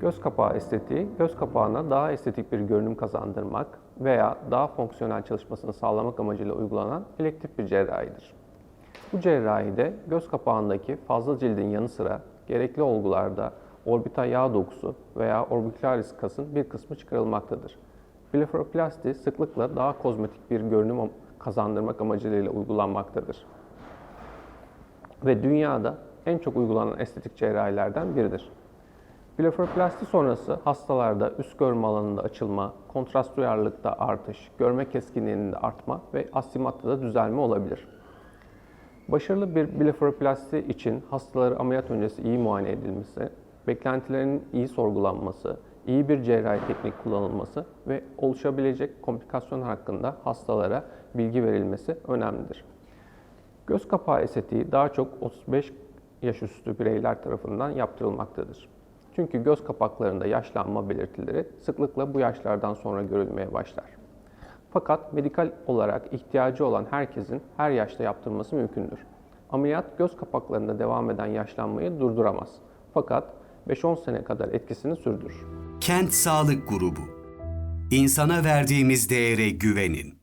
Göz kapağı estetiği, göz kapağına daha estetik bir görünüm kazandırmak veya daha fonksiyonel çalışmasını sağlamak amacıyla uygulanan elektif bir cerrahidir. Bu cerrahide göz kapağındaki fazla cildin yanı sıra gerekli olgularda orbital yağ dokusu veya orbicularis kasın bir kısmı çıkarılmaktadır. Blefaroplasti sıklıkla daha kozmetik bir görünüm kazandırmak amacıyla uygulanmaktadır. Ve dünyada en çok uygulanan estetik cerrahilerden biridir. Blefaroplasti sonrası hastalarda üst görme alanında açılma, kontrast duyarlılıkta artış, görme keskinliğinde artma ve astigmatta düzelme olabilir. Başarılı bir blefaroplasti için hastaları ameliyat öncesi iyi muayene edilmesi, beklentilerinin iyi sorgulanması, iyi bir cerrahi teknik kullanılması ve oluşabilecek komplikasyon hakkında hastalara bilgi verilmesi önemlidir. Göz kapağı estetiği daha çok 35 yaş üstü bireyler tarafından yaptırılmaktadır. Çünkü göz kapaklarında yaşlanma belirtileri sıklıkla bu yaşlardan sonra görülmeye başlar. Fakat medikal olarak ihtiyacı olan herkesin her yaşta yaptırması mümkündür. Ameliyat göz kapaklarında devam eden yaşlanmayı durduramaz. Fakat 5-10 sene kadar etkisini sürdürür. Kent Sağlık Grubu. İnsana verdiğimiz değere güvenin.